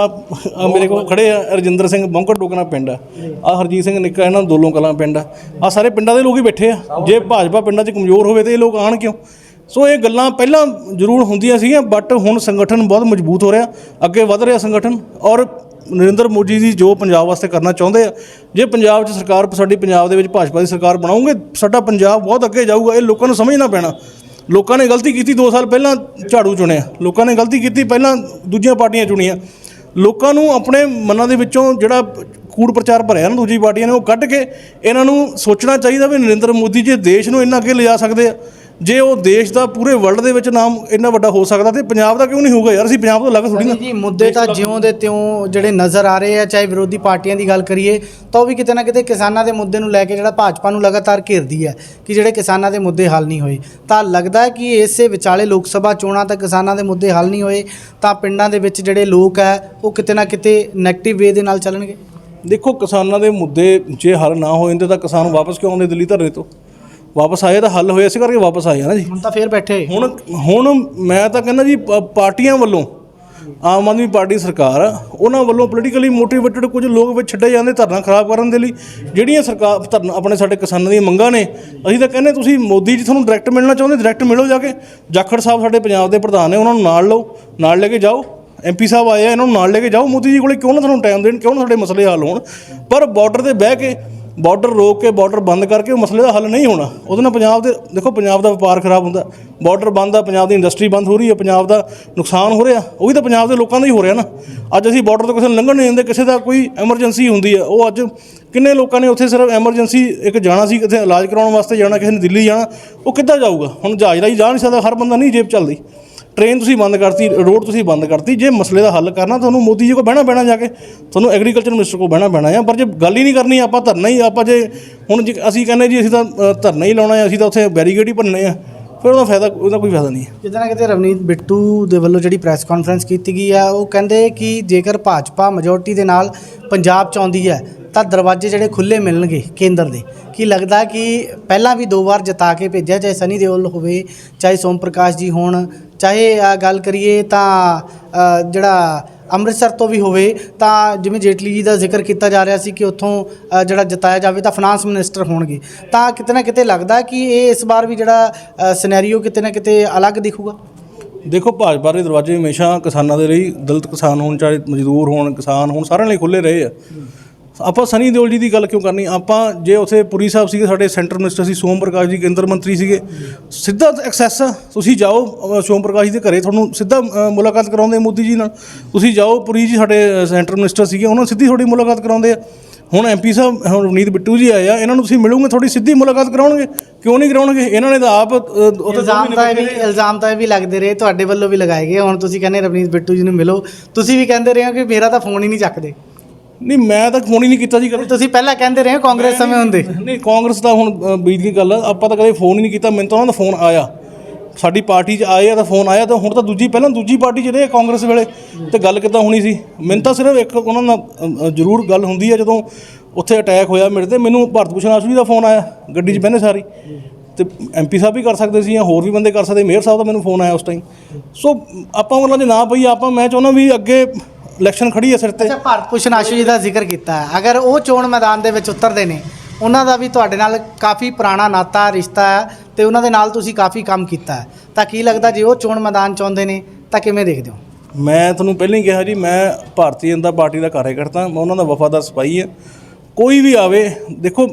ਆ ਮੇਰੇ ਕੋਲ ਖੜੇ ਆ ਰਜਿੰਦਰ ਸਿੰਘ ਬੌਂਕਰ ਟੋਕਣਾ ਪਿੰਡ ਆ। ਆ ਹਰਜੀਤ ਸਿੰਘ ਨਿੱਕਾ ਇਹਨਾਂ ਦੋਲੋਂ ਕਲਾਂ ਪਿੰਡ ਆ। ਆ ਸਾਰੇ ਪਿੰਡਾਂ ਦੇ ਲੋਕ ਹੀ ਬੈਠੇ ਆ। ਜੇ ਭਾਜਪਾ ਪਿੰਡਾਂ 'ਚ ਕਮਜ਼ੋਰ ਹੋਵੇ ਤੇ ਇਹ ਲੋਕ ਆਣ ਕਿਉਂ? ਸੋ ਇਹ ਗੱਲਾਂ ਪਹਿਲਾਂ ਜ਼ਰੂਰ ਹੁੰਦੀਆਂ ਸੀਗੀਆਂ ਬਟ ਹੁਣ ਸੰਗਠਨ ਬਹੁਤ ਮਜ਼ਬੂਤ ਹੋ ਰਿਹਾ। ਅੱਗੇ ਵਧ ਰਿਹਾ ਸੰਗਠਨ ਔਰ ਨਰਿੰਦਰ ਮੋਦੀ ਜੀ ਜੋ ਪੰਜਾਬ ਵਾਸਤੇ ਕਰਨਾ ਚਾਹੁੰਦੇ ਆ। ਜੇ ਪੰਜਾਬ 'ਚ ਸਰਕਾਰ ਸਾਡੀ ਪੰਜਾਬ ਦੇ ਵਿੱਚ ਭਾਜਪਾ ਦੀ ਸਰਕਾਰ ਬਣਾਉਂਗੇ ਸਾਡਾ ਪੰਜਾਬ ਬਹੁਤ ਅੱਗੇ ਜਾਊਗਾ। ਇਹ ਲੋਕਾਂ ਨੂੰ ਸਮਝਣਾ ਪੈਣਾ। ਲੋਕਾਂ ਨੇ ਗਲਤੀ ਕੀਤੀ 2 ਸਾਲ ਪਹਿਲਾਂ ਝਾੜੂ ਚੁਣਿਆ, ਲੋਕਾਂ ਨੇ ਗਲਤੀ ਕੀਤੀ ਪਹਿਲਾਂ ਦੂਜੀਆਂ ਪਾਰਟੀਆਂ ਚੁਣੀਆਂ। ਲੋਕਾਂ ਨੂੰ ਆਪਣੇ ਮਨਾਂ ਦੇ ਵਿੱਚੋਂ ਜਿਹੜਾ ਕੂੜ ਪ੍ਰਚਾਰ ਭਰਿਆ ਨਾ ਦੂਜੀ ਪਾਰਟੀਆਂ ਨੇ ਉਹ ਕੱਢ ਕੇ ਇਹਨਾਂ ਨੂੰ ਸੋਚਣਾ ਚਾਹੀਦਾ ਵੀ ਨਰਿੰਦਰ ਮੋਦੀ ਜੇ ਦੇਸ਼ ਨੂੰ ਇੰਨਾ ਅੱਗੇ ਲਿਜਾ ਸਕਦੇ ਆ। ਜੇ ਉਹ ਦੇਸ਼ ਦਾ ਪੂਰੇ ਵਰਲਡ ਦੇ ਵਿੱਚ ਨਾਮ ਇੰਨਾ ਵੱਡਾ ਹੋ ਸਕਦਾ ਤੇ ਪੰਜਾਬ ਦਾ ਕਿਉਂ ਨਹੀਂ ਹੋਊਗਾ ਯਾਰ? ਅਸੀਂ ਪੰਜਾਬ ਤੋਂ ਅਲੱਗ ਥੋੜੀ ਨਾ।
ਜੀ ਮੁੱਦੇ ਤਾਂ ਜਿਉਂ ਦੇ ਤਿਉਂ ਜਿਹੜੇ ਨਜ਼ਰ ਆ ਰਹੇ ਆ ਚਾਹੇ ਵਿਰੋਧੀ ਪਾਰਟੀਆਂ ਦੀ ਗੱਲ ਕਰੀਏ ਤਾਂ ਉਹ ਵੀ ਕਿਤੇ ਨਾ ਕਿਤੇ ਕਿਸਾਨਾਂ ਦੇ ਮੁੱਦੇ ਨੂੰ ਲੈ ਕੇ ਜਿਹੜਾ ਭਾਜਪਾ ਨੂੰ ਲਗਾਤਾਰ ਘੇਰਦੀ ਹੈ ਕਿ ਜਿਹੜੇ ਕਿਸਾਨਾਂ ਦੇ ਮੁੱਦੇ ਹੱਲ ਨਹੀਂ ਹੋਏ। ਤਾਂ ਲੱਗਦਾ ਹੈ ਕਿ ਇਸੇ ਵਿਚਾਲੇ ਲੋਕ ਸਭਾ ਚੋਣਾਂ ਤੱਕ ਕਿਸਾਨਾਂ ਦੇ ਮੁੱਦੇ ਹੱਲ ਨਹੀਂ ਹੋਏ ਤਾਂ ਪਿੰਡਾਂ ਦੇ ਵਿੱਚ ਜਿਹੜੇ ਲੋਕ ਹੈ ਉਹ ਕਿਤੇ ਨਾ ਕਿਤੇ ਨੈਗੇਟਿਵ ਵੇ ਦੇ ਨਾਲ ਚੱਲਣਗੇ।
ਦੇਖੋ ਕਿਸਾਨਾਂ ਦੇ ਮੁੱਦੇ ਜੇ ਹੱਲ ਨਾ ਹੋ ਜਾਂਦੇ ਤਾਂ ਕਿਸਾਨ ਵਾਪਸ ਕਿਉਂ ਆਉਂਦੇ ਦਿੱਲੀ ਧਰਨੇ ਤੋਂ? ਵਾਪਸ ਆਏ ਤਾਂ ਹੱਲ ਹੋਇਆ ਇਸੇ ਕਰਕੇ ਵਾਪਸ ਆਏ ਆ ਨਾ ਜੀ।
ਹੁਣ ਤਾਂ ਫੇਰ ਬੈਠੇ।
ਹੁਣ ਹੁਣ ਮੈਂ ਤਾਂ ਕਹਿੰਦਾ ਜੀ ਪ- ਪਾਰਟੀਆਂ ਵੱਲੋਂ ਆਮ ਆਦਮੀ ਪਾਰਟੀ ਸਰਕਾਰ ਆ, ਉਹਨਾਂ ਵੱਲੋਂ ਪੋਲੀਟੀਕਲੀ ਮੋਟੀਵੇਟਡ ਕੁਝ ਲੋਕ ਵਿੱਚ ਛੱਡੇ ਜਾਂਦੇ ਧਰਨਾ ਖਰਾਬ ਕਰਨ ਦੇ ਲਈ। ਜਿਹੜੀਆਂ ਸਰਕਾਰ ਧਰਨਾ ਆਪਣੇ ਸਾਡੇ ਕਿਸਾਨਾਂ ਦੀਆਂ ਮੰਗਾਂ ਨੇ ਅਸੀਂ ਤਾਂ ਕਹਿੰਦੇ ਤੁਸੀਂ ਮੋਦੀ ਜੀ ਤੁਹਾਨੂੰ ਡਾਇਰੈਕਟ ਮਿਲਣਾ ਚਾਹੁੰਦੇ ਡਾਇਰੈਕਟ ਮਿਲੋ ਜਾ ਕੇ। ਜਾਖੜ ਸਾਹਿਬ ਸਾਡੇ ਪੰਜਾਬ ਦੇ ਪ੍ਰਧਾਨ ਨੇ ਉਹਨਾਂ ਨੂੰ ਨਾਲ ਲਓ ਨਾਲ ਲੈ ਕੇ ਜਾਓ। ਐਮਪੀ ਸਾਹਿਬ ਆਏ ਆ ਇਹਨਾਂ ਨੂੰ ਨਾਲ ਲੈ ਕੇ ਜਾਓ। ਮੋਦੀ ਜੀ ਕੋਲੇ ਕਿਉਂ ਨਾ ਤੁਹਾਨੂੰ ਟਾਈਮ ਦੇਣ ਕਿਉਂ ਨਾ ਸਾਡੇ ਮਸਲੇ ਹੱਲ ਹੋਣ। ਪਰ ਬਾਰਡਰ ਤੇ ਬਹਿ ਕੇ ਬਾਰਡਰ ਰੋਕ ਕੇ ਬਾਰਡਰ ਬੰਦ ਕਰਕੇ ਉਹ ਮਸਲੇ ਦਾ ਹੱਲ ਨਹੀਂ ਹੋਣਾ। ਉਹਦੇ ਨਾਲ ਪੰਜਾਬ ਦੇ ਦੇਖੋ, ਪੰਜਾਬ ਦਾ ਵਪਾਰ ਖਰਾਬ ਹੁੰਦਾ। ਬਾਰਡਰ ਬੰਦ ਆ, ਪੰਜਾਬ ਦੀ ਇੰਡਸਟਰੀ ਬੰਦ ਹੋ ਰਹੀ ਹੈ ਪੰਜਾਬ ਦਾ ਨੁਕਸਾਨ ਹੋ ਰਿਹਾ। ਉਹ ਵੀ ਤਾਂ ਪੰਜਾਬ ਦੇ ਲੋਕਾਂ ਦਾ ਹੀ ਹੋ ਰਿਹਾ ਨਾ। ਅੱਜ ਅਸੀਂ ਬਾਰਡਰ ਤੋਂ ਕਿਸੇ ਨੂੰ ਲੰਘਣ ਨਹੀਂ ਦਿੰਦੇ, ਕਿਸੇ ਦਾ ਕੋਈ ਐਮਰਜੈਂਸੀ ਹੁੰਦੀ ਹੈ ਉਹ ਅੱਜ ਕਿੰਨੇ ਲੋਕਾਂ ਨੇ ਉੱਥੇ ਸਿਰਫ ਐਮਰਜੈਂਸੀ ਇੱਕ ਜਾਣਾ ਸੀ ਕਿਤੇ ਇਲਾਜ ਕਰਾਉਣ ਵਾਸਤੇ ਜਾਣਾ, ਕਿਸੇ ਨੇ ਦਿੱਲੀ ਜਾਣਾ। ਉਹ ਕਿੱਦਾਂ ਜਾਊਗਾ? ਹੁਣ ਜਹਾਜ਼ ਰਾਹੀਂ ਜਾ ਨਹੀਂ ਸਕਦਾ, ਹਰ ਬੰਦਾ ਨਹੀਂ ਜੇਬ ਚੱਲਦੀ। ਟ੍ਰੇਨ ਤੁਸੀਂ ਬੰਦ ਕਰਤੀ ਰੋਡ ਤੁਸੀਂ ਬੰਦ ਕਰਤੀ, ਜੇ ਮਸਲੇ ਦਾ ਹੱਲ ਕਰਨਾ ਤੁਹਾਨੂੰ ਮੋਦੀ ਜੀ ਕੋਲ ਬਹਿਣਾ ਪੈਣਾ ਜਾ ਕੇ, ਤੁਹਾਨੂੰ ਐਗਰੀਕਲਚਰ ਮਿਨਿਸਟਰ ਕੋਲ ਬਹਿਣਾ ਪੈਣਾ ਆ, ਪਰ ਜੇ ਗੱਲ ਹੀ ਨਹੀਂ ਕਰਨੀ, ਆਪਾਂ ਧਰਨਾ ਹੀ, ਆਪਾਂ ਜੇ ਹੁਣ ਜੇ ਅਸੀਂ ਕਹਿੰਦੇ ਜੀ ਅਸੀਂ ਤਾਂ ਧਰਨਾ ਹੀ ਲਾਉਣਾ ਆ, ਅਸੀਂ ਤਾਂ ਉੱਥੇ ਬੈਰੀਗੇਡ ਹੀ ਭੰਨਣੇ ਆ, ਫਿਰ ਉਹਦਾ ਫਾਇਦਾ, ਉਹਦਾ ਕੋਈ ਫਾਇਦਾ ਨਹੀਂ ਹੈ
ਕਿਤੇ ਨਾ ਕਿਤੇ ਰਵਨੀਤ ਬਿੱਟੂ ਦੇ ਵੱਲੋਂ ਜਿਹੜੀ ਪ੍ਰੈਸ ਕਾਨਫਰੰਸ ਕੀਤੀ ਗਈ ਆ, ਉਹ ਕਹਿੰਦੇ ਕਿ ਜੇਕਰ ਭਾਜਪਾ ਮੈਜੋਰਟੀ ਦੇ ਨਾਲ ਪੰਜਾਬ ਚ ਆਉਂਦੀ ਹੈ ਤਾਂ ਦਰਵਾਜ਼ੇ ਜਿਹੜੇ ਖੁੱਲੇ ਮਿਲਣਗੇ ਕੇਂਦਰ ਦੇ। ਕੀ ਲੱਗਦਾ ਕਿ ਪਹਿਲਾਂ ਵੀ ਦੋ ਵਾਰ ਜਿਤਾ ਕੇ ਭੇਜਿਆ ਚਾਹੇ ਸਨੀ ਦਿਓਲ ਹੋਵੇ ਚਾਹੇ ਸੋਮ ਪ੍ਰਕਾਸ਼ ਜੀ ਹੋਣ ਚਾਹੇ ਅ, ਗੱਲ ਕਰੀਏ ਤਾਂ ਅ, ਜਿਹੜਾ ਅੰਮ੍ਰਿਤਸਰ ਤੋਂ ਵੀ ਹੋਵੇ ਤਾਂ ਜਿਵੇਂ ਜੇਟਲੀ ਜੀ ਦਾ ਜ਼ਿਕਰ ਕੀਤਾ ਜਾ ਰਿਹਾ ਸੀ ਕਿ ਉੱਥੋਂ ਅ, ਜਿਹੜਾ ਜਿਤਾਇਆ ਜਾਵੇ ਤਾਂ ਫਾਈਨਾਂਸ ਮਿਨਿਸਟਰ ਹੋਣਗੇ। ਤਾਂ ਕਿਤੇ ਨਾ ਕਿਤੇ ਲੱਗਦਾ ਕਿ ਇਹ ਇਸ ਵਾਰ ਵੀ ਜਿਹੜਾ ਸਿਨੈਰੀਓ ਕਿਤੇ ਨਾ ਕਿਤੇ ਅਲੱਗ ਦਿਖੂਗਾ?
ਦੇਖੋ ਭਾਜਪਾ ਦੇ ਦਰਵਾਜ਼ੇ ਹਮੇਸ਼ਾ ਕਿਸਾਨਾਂ ਦੇ ਲਈ ਦਲਿਤ ਕਿਸਾਨ ਹੋਣ ਚਾਹੇ ਮਜ਼ਦੂਰ ਹੋਣ ਕਿਸਾਨ ਹੋਣ ਸਾਰਿਆਂ ਲਈ ਖੁੱਲੇ ਰਹੇ ਆ। ਆਪਾਂ ਸਨੀ ਦਿਓਲ ਜੀ ਦੀ ਗੱਲ ਕਿਉਂ ਕਰਨੀ? ਆਪਾਂ ਜੇ ਉਥੇ ਪੁਰੀ ਸਾਹਿਬ ਸੀਗੇ ਸਾਡੇ ਸੈਂਟਰ ਮਿਨਿਸਟਰ ਸੀ ਸੋਮ ਪ੍ਰਕਾਸ਼ ਜੀ ਕੇਂਦਰ ਮੰਤਰੀ ਸੀਗੇ ਸਿੱਧਾ ਐਕਸੈਸ ਤੁਸੀਂ ਜਾਓ ਸੋਮ ਪ੍ਰਕਾਸ਼ ਜੀ ਦੇ ਘਰੇ ਤੁਹਾਨੂੰ ਸਿੱਧਾ ਮੁਲਾਕਾਤ ਕਰਾਉਂਦੇ ਮੋਦੀ ਜੀ ਨਾਲ। ਤੁਸੀਂ ਜਾਓ ਪੁਰੀ ਜੀ ਸਾਡੇ ਸੈਂਟਰ ਮਿਨਿਸਟਰ ਸੀਗੇ ਉਹਨਾਂ ਸਿੱਧੀ ਤੁਹਾਡੀ ਮੁਲਾਕਾਤ ਕਰਾਉਂਦੇ ਆ। ਹੁਣ ਐਮਪੀ ਸਾਹਿਬ ਹੁਣ ਰਵਨੀਤ ਬਿੱਟੂ ਜੀ ਆਏ ਆ ਇਹਨਾਂ ਨੂੰ ਤੁਸੀਂ ਮਿਲੋਗੇ ਤੁਹਾਡੀ ਸਿੱਧੀ ਮੁਲਾਕਾਤ ਕਰਾਉਣਗੇ। ਕਿਉਂ ਨਹੀਂ ਕਰਾਉਣਗੇ? ਇਹਨਾਂ ਨੇ ਤਾਂ ਆਪ ਉੱਥੇ
ਇਲਜ਼ਾਮ ਤਾਂ ਇਹ ਵੀ। ਇਲਜ਼ਾਮ ਤਾਂ ਵੀ ਲੱਗਦੇ ਰਹੇ ਤੁਹਾਡੇ ਵੱਲੋਂ ਵੀ ਲਗਾਏ ਗਏ ਹੁਣ ਤੁਸੀਂ ਕਹਿੰਦੇ ਰਵਨੀਤ ਬਿੱਟੂ ਜੀ ਨੂੰ ਮਿਲੋ। ਤੁਸੀਂ ਵੀ ਕਹਿੰਦੇ ਰਹੇ ਹੋ ਕਿ ਮੇਰਾ ਤਾਂ ਫੋਨ ਹੀ ਨਹੀਂ ਚੱਕਦੇ।
ਨਹੀਂ ਮੈਂ ਤਾਂ ਫੋਨ ਹੀ ਨਹੀਂ ਕੀਤਾ ਜੀ ਕਦੇ।
ਤੁਸੀਂ ਪਹਿਲਾਂ ਕਹਿੰਦੇ ਰਹੇ ਹੋ ਕਾਂਗਰਸ ਸਮੇਂ ਹੁੰਦੇ।
ਨਹੀਂ ਕਾਂਗਰਸ ਦਾ ਹੁਣ ਬੀਤ ਗਈ ਗੱਲ। ਆਪਾਂ ਤਾਂ ਕਦੇ ਫੋਨ ਹੀ ਨਹੀਂ ਕੀਤਾ। ਮੈਨੂੰ ਤਾਂ ਉਹਨਾਂ ਦਾ ਫੋਨ ਆਇਆ। ਸਾਡੀ ਪਾਰਟੀ 'ਚ ਆਏ ਆ ਤਾਂ ਫੋਨ ਆਇਆ। ਤਾਂ ਹੁਣ ਤਾਂ ਦੂਜੀ ਪਹਿਲਾਂ ਦੂਜੀ ਪਾਰਟੀ 'ਚ ਰਹੇ ਕਾਂਗਰਸ ਵੇਲੇ। ਤੇ ਗੱਲ ਕਿੱਦਾਂ ਹੋਣੀ ਸੀ? ਮੈਨੂੰ ਤਾਂ ਸਿਰਫ ਇੱਕ ਉਹਨਾਂ ਨਾਲ ਜ਼ਰੂਰ ਗੱਲ ਹੁੰਦੀ ਹੈ ਜਦੋਂ ਉੱਥੇ ਅਟੈਕ ਹੋਇਆ ਮੇਰੇ ਤੇ। ਮੈਨੂੰ ਭਾਰਤ ਭੂਸ਼ਣ ਆਸ਼ੂ ਜੀ ਦਾ ਫੋਨ ਆਇਆ। ਗੱਡੀ 'ਚ ਬਹਿੰਦੇ ਸਾਰੀ। ਤੇ ਐਮਪੀ ਸਾਹਿਬ ਵੀ ਕਰ ਸਕਦੇ ਸੀ ਜਾਂ ਹੋਰ ਵੀ ਬੰਦੇ ਕਰ ਸਕਦੇ। ਮੇਅਰ ਸਾਹਿਬ ਦਾ ਮੈਨੂੰ ਫੋਨ ਆਇਆ ਉਸ ਟਾਈਮ ਸੋ ਆਪਾਂ ਉਹਨਾਂ ਦੇ ਨਾ ਪਈ। ਆਪਾਂ ਮੈਂ ਚਾਹੁੰਦਾ ਵੀ ਅੱਗੇ ਇਲੈਕਸ਼ਨ ਖੜੀ ਹੈ ਸਿਰ ਤੇ।
ਅੱਛਾ ਭਾਰਤ ਭੂਸ਼ਣ ਆਸ਼ੂ ਜੀ ਦਾ ਜ਼ਿਕਰ ਕੀਤਾ ਹੈ। ਅਗਰ ਉਹ ਚੋਣ ਮੈਦਾਨ ਦੇ ਵਿੱਚ ਉਤਰਦੇ ਨੇ ਉਹਨਾਂ ਦਾ ਵੀ ਤੁਹਾਡੇ ਨਾਲ ਕਾਫੀ ਪੁਰਾਣਾ ਨਾਤਾ ਰਿਸ਼ਤਾ ਹੈ ਤੇ ਉਹਨਾਂ ਦੇ ਨਾਲ ਤੁਸੀਂ ਕਾਫੀ ਕੰਮ ਕੀਤਾ ਹੈ। ਤਾਂ ਕੀ ਲੱਗਦਾ ਜੇ ਉਹ ਚੋਣ ਮੈਦਾਨ ਚ ਆਉਂਦੇ ਨੇ ਤਾਂ ਕਿਵੇਂ ਦੇਖਦੇ ਹੋ?
ਮੈਂ ਤੁਹਾਨੂੰ ਪਹਿਲਾਂ ਹੀ ਕਿਹਾ ਜੀ ਮੈਂ ਭਾਰਤੀ ਜਨਤਾ ਪਾਰਟੀ ਦਾ ਕਾਰਜਕਰਤਾ ਮੈਂ ਉਹਨਾਂ ਦਾ ਵਫਾਦਾਰ ਸਿਪਾਹੀ ਹਾਂ। ਕੋਈ ਵੀ ਆਵੇ ਦੇਖੋ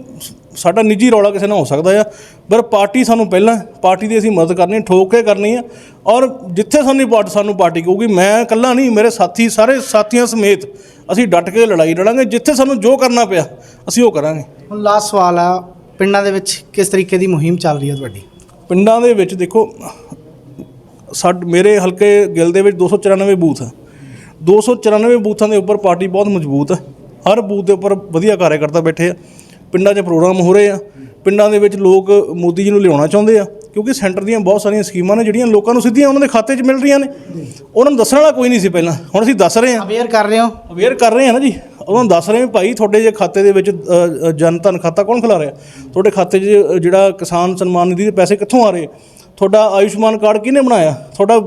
ਸਾਡਾ ਨਿੱਜੀ ਰੌਲਾ ਕਿਸੇ ਨਾਲ ਹੋ ਸਕਦਾ ਆ ਪਰ ਪਾਰਟੀ ਸਾਨੂੰ ਪਹਿਲਾਂ ਪਾਰਟੀ ਦੀ ਅਸੀਂ ਮਦਦ ਕਰਨੀ ਠੋਕ ਕੇ ਕਰਨੀ ਆ ਔਰ ਜਿੱਥੇ ਸਾਨੂੰ ਪਾਰਟੀ ਸਾਨੂੰ ਪਾਰਟੀ ਕਹੂਗੀ ਮੈਂ ਇਕੱਲਾ ਨਹੀਂ ਮੇਰੇ ਸਾਥੀ ਸਾਰੇ ਸਾਥੀਆਂ ਸਮੇਤ ਅਸੀਂ ਡਟ ਕੇ ਲੜਾਈ ਲੜਾਂਗੇ ਜਿੱਥੇ ਸਾਨੂੰ ਜੋ ਕਰਨਾ ਪਿਆ ਅਸੀਂ ਉਹ ਕਰਾਂਗੇ।
ਹੁਣ ਲਾਸਟ ਸਵਾਲ ਆ ਪਿੰਡਾਂ ਦੇ ਵਿੱਚ ਕਿਸ ਤਰੀਕੇ ਦੀ ਮੁਹਿੰਮ ਚੱਲ ਰਹੀ ਹੈ ਤੁਹਾਡੀ?
ਪਿੰਡਾਂ ਦੇ ਵਿੱਚ ਦੇਖੋ ਸਾਡ ਮੇਰੇ ਹਲਕੇ ਗਿੱਲ ਦੇ ਵਿੱਚ 294 ਬੂਥ ਆ। 294 ਬੂਥਾਂ ਦੇ ਉੱਪਰ ਪਾਰਟੀ ਬਹੁਤ ਮਜ਼ਬੂਤ ਹੈ ਹਰ ਬੂਥ ਦੇ ਉੱਪਰ ਵਧੀਆ ਕਾਰਜਕਰਤਾ ਬੈਠੇ ਆ। ਪਿੰਡਾਂ 'ਚ ਪ੍ਰੋਗਰਾਮ ਹੋ ਰਹੇ ਆ। ਪਿੰਡਾਂ ਦੇ ਵਿੱਚ ਲੋਕ ਮੋਦੀ ਜੀ ਨੂੰ ਲਿਆਉਣਾ ਚਾਹੁੰਦੇ ਆ ਕਿਉਂਕਿ ਸੈਂਟਰ ਦੀਆਂ ਬਹੁਤ ਸਾਰੀਆਂ ਸਕੀਮਾਂ ਨੇ ਜਿਹੜੀਆਂ ਲੋਕਾਂ ਨੂੰ ਸਿੱਧੀਆਂ ਉਹਨਾਂ ਦੇ ਖਾਤੇ 'ਚ ਮਿਲ ਰਹੀਆਂ ਨੇ। ਉਹਨਾਂ ਨੂੰ ਦੱਸਣ ਵਾਲਾ ਕੋਈ ਨਹੀਂ ਸੀ ਪਹਿਲਾਂ। ਹੁਣ ਅਸੀਂ ਦੱਸ ਰਹੇ ਹਾਂ
ਅਵੇਅਰ ਕਰ ਰਹੇ ਹੋ?
ਅਵੇਅਰ ਕਰ ਰਹੇ ਆ ਨਾ ਜੀ। ਉਹਨਾਂ ਨੂੰ ਦੱਸ ਰਹੇ ਹਾਂ ਭਾਈ ਤੁਹਾਡੇ ਜੇ ਖਾਤੇ ਦੇ ਵਿੱਚ ਜਨ ਧਨ ਖਾਤਾ ਕੌਣ ਖਿਲਾ ਰਿਹਾ? ਤੁਹਾਡੇ ਖਾਤੇ 'ਚ ਜਿਹੜਾ ਕਿਸਾਨ ਸਨਮਾਨ ਨਿਧੀ ਦੇ ਪੈਸੇ ਕਿੱਥੋਂ ਆ ਰਹੇ? ਤੁਹਾਡਾ ਆਯੁਸ਼ਮਾਨ ਕਾਰਡ ਕਿਹਨੇ ਬਣਾਇਆ? ਤੁਹਾਡਾ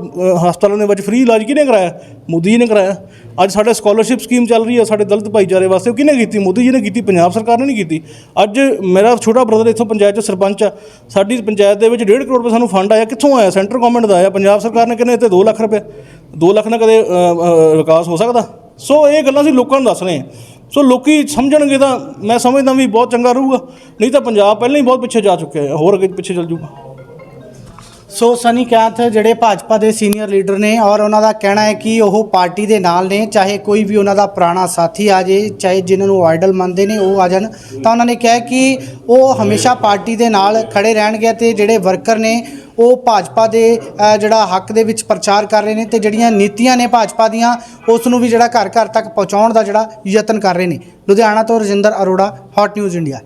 ਹਸਪਤਾਲਾਂ ਦੇ ਵਿੱਚ ਫ੍ਰੀ ਇਲਾਜ ਕਿਹਨੇ ਕਰਾਇਆ? ਮੋਦੀ ਜੀ ਨੇ ਕਰਾਇਆ। ਅੱਜ ਸਾਡੇ ਸਕਾਲਰਸ਼ਿਪ ਸਕੀਮ ਚੱਲ ਰਹੀ ਹੈ, ਸਾਡੇ ਦਲਿਤ ਭਾਈਚਾਰੇ ਵਾਸਤੇ। ਉਹ ਕਿਹਨੇ ਕੀਤੀ? ਮੋਦੀ ਜੀ ਨੇ ਕੀਤੀ, ਪੰਜਾਬ ਸਰਕਾਰ ਨੇ ਨਹੀਂ ਕੀਤੀ। ਅੱਜ ਮੇਰਾ ਛੋਟਾ ਬ੍ਰਦਰ ਇੱਥੋਂ ਪੰਚਾਇਤ 'ਚ ਸਰਪੰਚ ਆ। ਸਾਡੀ ਪੰਚਾਇਤ ਦੇ ਵਿੱਚ 1.5 ਕਰੋੜ ਰੁਪਏ ਸਾਨੂੰ ਫੰਡ ਆਇਆ। ਕਿੱਥੋਂ ਆਇਆ? ਸੈਂਟਰ ਗਵਰਨਮੈਂਟ ਦਾ ਆਇਆ। ਪੰਜਾਬ ਸਰਕਾਰ ਨੇ ਕਹਿੰਦੇ ਇੱਥੇ 2 ਲੱਖ ਰੁਪਏ। 2 ਲੱਖ ਨਾਲ ਕਦੇ ਵਿਕਾਸ ਹੋ ਸਕਦਾ? ਸੋ ਇਹ ਗੱਲਾਂ ਅਸੀਂ ਲੋਕਾਂ ਨੂੰ ਦੱਸ ਰਹੇ ਹਾਂ। ਸੋ ਲੋਕੀ ਸਮਝਣਗੇ ਤਾਂ ਮੈਂ ਸਮਝਦਾ ਵੀ ਬਹੁਤ ਚੰਗਾ ਰਹੂਗਾ। ਨਹੀਂ ਤਾਂ ਪੰਜਾਬ ਪਹਿਲਾਂ ਹੀ ਬਹੁਤ ਪਿੱਛੇ ਜਾ ਚੁੱਕਿਆ ਹੈ। ਹੋਰ ਅੱਗੇ ਪਿੱਛੇ ਚੱਲ ਜੂਗਾ
ਸੋ ਸਨੀ ਕੈਂਥ, ਜਿਹੜੇ ਭਾਜਪਾ ਦੇ ਸੀਨੀਅਰ ਲੀਡਰ ਨੇ ਔਰ ਉਹਨਾਂ ਦਾ ਕਹਿਣਾ ਹੈ ਕਿ ਉਹ ਪਾਰਟੀ ਦੇ ਨਾਲ ਨੇ, ਚਾਹੇ ਕੋਈ ਵੀ ਉਹਨਾਂ ਦਾ ਪੁਰਾਣਾ ਸਾਥੀ ਆ ਜੇ, ਚਾਹੇ ਜਿਨ੍ਹਾਂ ਨੂੰ ਆਈਡਲ ਮੰਨਦੇ ਨੇ, ਉਹ ਆ ਜਾਣ। ਤਾਂ ਉਹਨਾਂ ਨੇ ਕਿਹਾ ਕਿ ਉਹ ਹਮੇਸ਼ਾ ਪਾਰਟੀ ਦੇ ਨਾਲ ਖੜੇ ਰਹਿਣਗੇ ਤੇ ਜਿਹੜੇ ਵਰਕਰ ਨੇ, ਉਹ ਭਾਜਪਾ ਦੇ ਜਿਹੜਾ ਹੱਕ ਦੇ ਵਿੱਚ ਪ੍ਰਚਾਰ ਕਰ ਰਹੇ ਨੇ ਤੇ ਜਿਹੜੀਆਂ ਨੀਤੀਆਂ ਨੇ ਭਾਜਪਾ ਦੀਆਂ, ਉਸ ਨੂੰ ਵੀ ਜਿਹੜਾ ਘਰ ਘਰ ਤੱਕ ਪਹੁੰਚਾਉਣ ਦਾ ਜਿਹੜਾ ਯਤਨ ਕਰ ਰਹੇ ਨੇ। ਲੁਧਿਆਣਾ ਤੋਂ Rajinder Arora hot news India